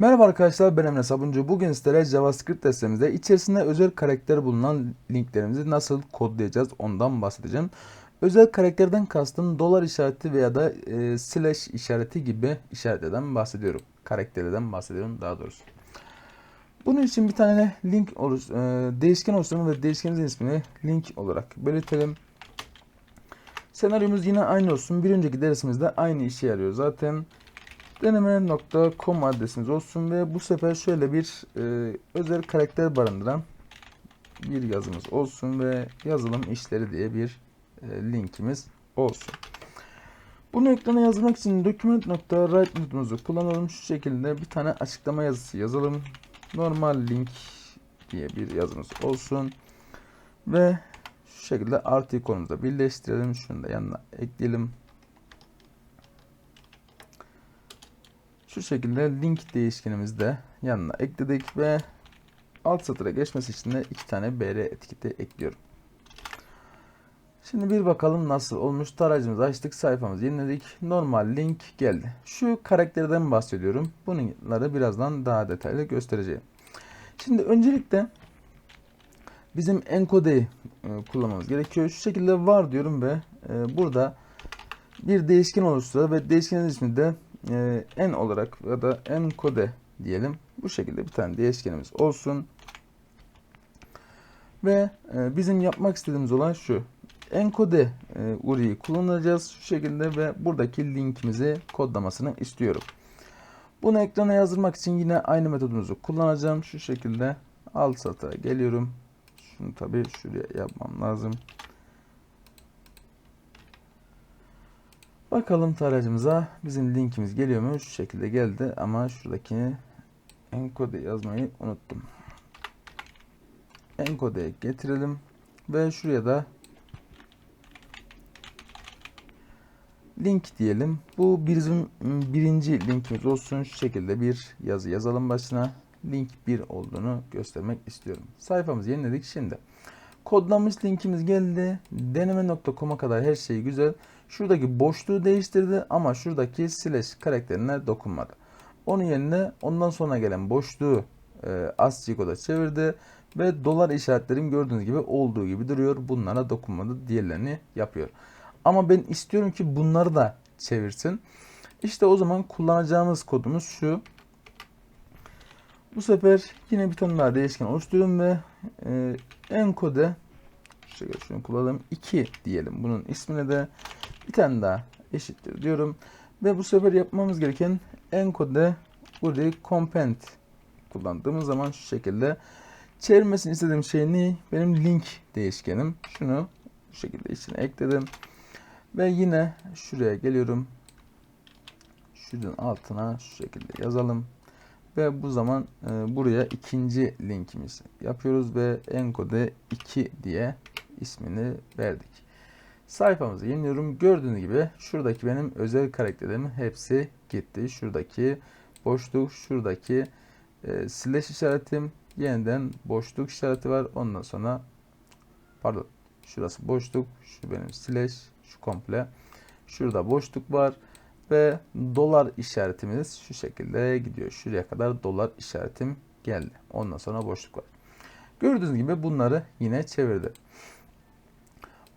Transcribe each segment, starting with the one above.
Merhaba arkadaşlar ben Emre Sabuncu. Bugün sizlere JavaScript testimizde içerisinde özel karakter bulunan linklerimizi nasıl kodlayacağız ondan bahsedeceğim. Özel karakterden kastım dolar işareti veya da e, slash işareti gibi işaretlerden bahsediyorum. Karakterlerden bahsediyorum daha doğrusu. Bunun için bir tane link oluş, e, değişken oluşturalım ve değişkenimizin ismini link olarak belirtelim. Senaryomuz yine aynı olsun. Bir önceki dersimizde aynı işe yarıyor zaten deneme.com adresiniz olsun ve bu sefer şöyle bir e, özel karakter barındıran bir yazımız olsun ve yazılım işleri diye bir e, linkimiz olsun. Bunu ekrana yazmak için document.write notumuzu kullanalım. Şu şekilde bir tane açıklama yazısı yazalım. Normal link diye bir yazımız olsun. Ve şu şekilde artı ikonumuza birleştirelim. Şunu da yanına ekleyelim. Şu şekilde link değişkenimizi de yanına ekledik ve alt satıra geçmesi için de iki tane BR etiketi ekliyorum. Şimdi bir bakalım nasıl olmuş. Tarayıcımızı açtık, sayfamızı yeniledik. Normal link geldi. Şu karakterden bahsediyorum. Bunları birazdan daha detaylı göstereceğim. Şimdi öncelikle bizim encode'yi e, kullanmamız gerekiyor. Şu şekilde var diyorum ve e, burada bir değişken oluşturuyor ve değişkenin ismi de e, n olarak ya da encode diyelim. Bu şekilde bir tane değişkenimiz olsun. Ve e, bizim yapmak istediğimiz olan şu. Encode e, URI'yi kullanacağız şu şekilde ve buradaki linkimizi kodlamasını istiyorum. Bunu ekrana yazdırmak için yine aynı metodumuzu kullanacağım. Şu şekilde alt satıra geliyorum. Şunu tabii şuraya yapmam lazım. Bakalım tarayıcımıza bizim linkimiz geliyor mu? Şu şekilde geldi ama şuradaki encode yazmayı unuttum. Encode'ye getirelim ve şuraya da link diyelim. Bu bizim birinci linkimiz olsun. Şu şekilde bir yazı yazalım başına. Link 1 olduğunu göstermek istiyorum. Sayfamızı yeniledik şimdi. Kodlanmış linkimiz geldi. Deneme.com'a kadar her şey güzel. Şuradaki boşluğu değiştirdi ama şuradaki slash karakterine dokunmadı. Onun yerine ondan sonra gelen boşluğu e, ASCII çevirdi ve dolar işaretlerim gördüğünüz gibi olduğu gibi duruyor. Bunlara dokunmadı. Diğerlerini yapıyor. Ama ben istiyorum ki bunları da çevirsin. İşte o zaman kullanacağımız kodumuz şu. Bu sefer yine bir tane daha değişken oluşturuyorum ve e, encode şöyle şunu kullanalım 2 diyelim. Bunun ismine de bir tane daha eşittir diyorum. Ve bu sefer yapmamız gereken encode URI compend kullandığımız zaman şu şekilde çevirmesini istediğim şey ne? Benim link değişkenim. Şunu bu şekilde içine ekledim. Ve yine şuraya geliyorum. Şuradan altına şu şekilde yazalım. Ve bu zaman e, buraya ikinci linkimizi yapıyoruz ve encode 2 diye ismini verdik. Sayfamızı yeniliyorum. Gördüğünüz gibi şuradaki benim özel karakterimin hepsi gitti. Şuradaki boşluk, şuradaki e, slash işaretim, yeniden boşluk işareti var. Ondan sonra pardon şurası boşluk, şu benim slash, şu komple. Şurada boşluk var ve dolar işaretimiz şu şekilde gidiyor. Şuraya kadar dolar işaretim geldi. Ondan sonra boşluk var. Gördüğünüz gibi bunları yine çevirdi.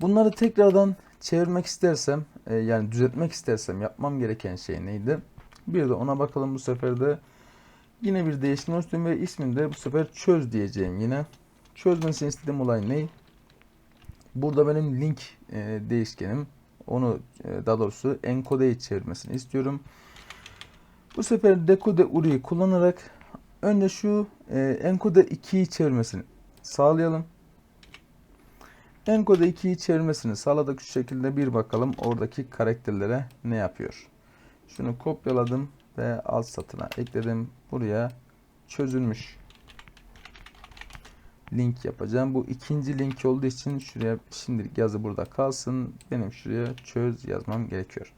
Bunları tekrardan çevirmek istersem e, yani düzeltmek istersem yapmam gereken şey neydi? Bir de ona bakalım bu sefer de yine bir değişken oluşturayım ve ismini de bu sefer çöz diyeceğim yine. Çözmesini istediğim olay ne? Burada benim link e, değişkenim. Onu e, daha doğrusu encode'yi çevirmesini istiyorum. Bu sefer decode URI'yi kullanarak önce şu e, encode 2'yi çevirmesini sağlayalım. Encode 2'yi çevirmesini sağladık. Şu şekilde bir bakalım oradaki karakterlere ne yapıyor. Şunu kopyaladım ve alt satına ekledim. Buraya çözülmüş link yapacağım. Bu ikinci link olduğu için şuraya şimdilik yazı burada kalsın. Benim şuraya çöz yazmam gerekiyor.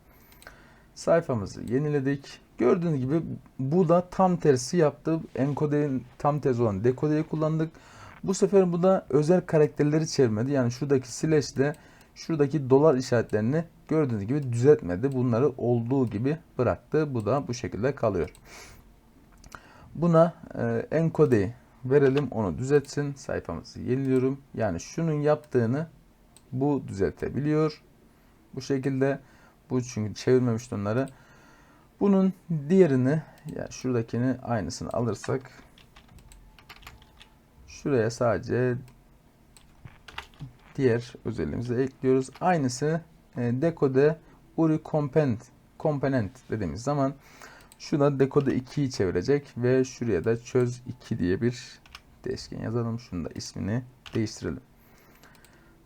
Sayfamızı yeniledik. Gördüğünüz gibi bu da tam tersi yaptı. Encode'nin tam tersi olan decode'yi kullandık. Bu sefer bu da özel karakterleri çevirmedi. Yani şuradaki slash ile şuradaki dolar işaretlerini gördüğünüz gibi düzeltmedi. Bunları olduğu gibi bıraktı. Bu da bu şekilde kalıyor. Buna e, encode'yi verelim onu düzeltsin. Sayfamızı yeniliyorum. Yani şunun yaptığını bu düzeltebiliyor. Bu şekilde bu çünkü çevirmemişti onları. Bunun diğerini yani şuradakini aynısını alırsak şuraya sadece diğer özelliğimizi ekliyoruz. Aynısı e, decode uri component component dediğimiz zaman şuna decode 2'yi çevirecek ve şuraya da çöz 2 diye bir değişken yazalım. Şunu da ismini değiştirelim.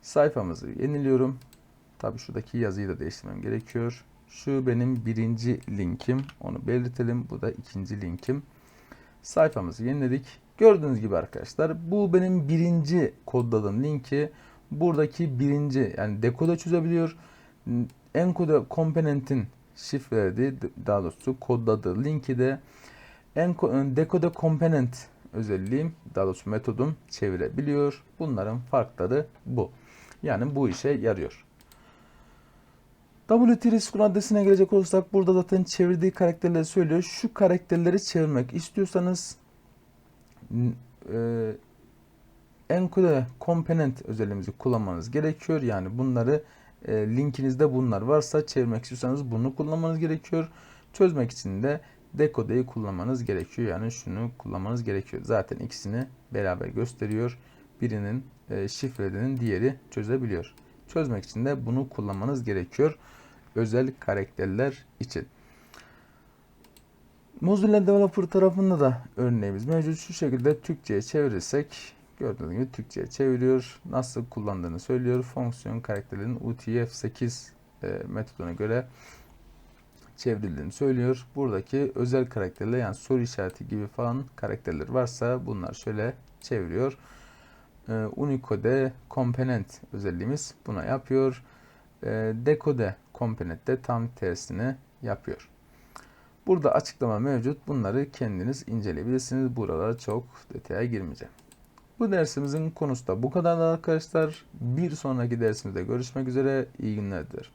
Sayfamızı yeniliyorum. Tabi şuradaki yazıyı da değiştirmem gerekiyor. Şu benim birinci linkim. Onu belirtelim. Bu da ikinci linkim. Sayfamızı yeniledik. Gördüğünüz gibi arkadaşlar bu benim birinci kodladığım linki. Buradaki birinci yani dekode çözebiliyor. Encode komponentin şifrelediği daha doğrusu kodladığı linki de enco- decode component özelliğim daha doğrusu metodum çevirebiliyor. Bunların farkları bu. Yani bu işe yarıyor. WT adresine gelecek olursak burada zaten çevirdiği karakterleri söylüyor. Şu karakterleri çevirmek istiyorsanız e, encode component özelliğimizi kullanmanız gerekiyor. Yani bunları e, linkinizde bunlar varsa çevirmek istiyorsanız bunu kullanmanız gerekiyor. Çözmek için de decode'yi kullanmanız gerekiyor. Yani şunu kullanmanız gerekiyor. Zaten ikisini beraber gösteriyor. Birinin e, şifrelediğinin diğeri çözebiliyor. Çözmek için de bunu kullanmanız gerekiyor. Özel karakterler için. Mozilla Developer tarafında da örneğimiz mevcut. Şu şekilde Türkçe'ye çevirirsek gördüğünüz gibi Türkçe'ye çeviriyor. Nasıl kullandığını söylüyor. Fonksiyon karakterlerinin UTF-8 e, metoduna göre çevrildiğini söylüyor. Buradaki özel karakterler yani soru işareti gibi falan karakterler varsa bunlar şöyle çeviriyor. E, Unicode component özelliğimiz buna yapıyor. E, decode component de tam tersini yapıyor. Burada açıklama mevcut. Bunları kendiniz inceleyebilirsiniz. Buralara çok detaya girmeyeceğim. Bu dersimizin konusu da bu kadar arkadaşlar. Bir sonraki dersimizde görüşmek üzere. İyi günler dilerim.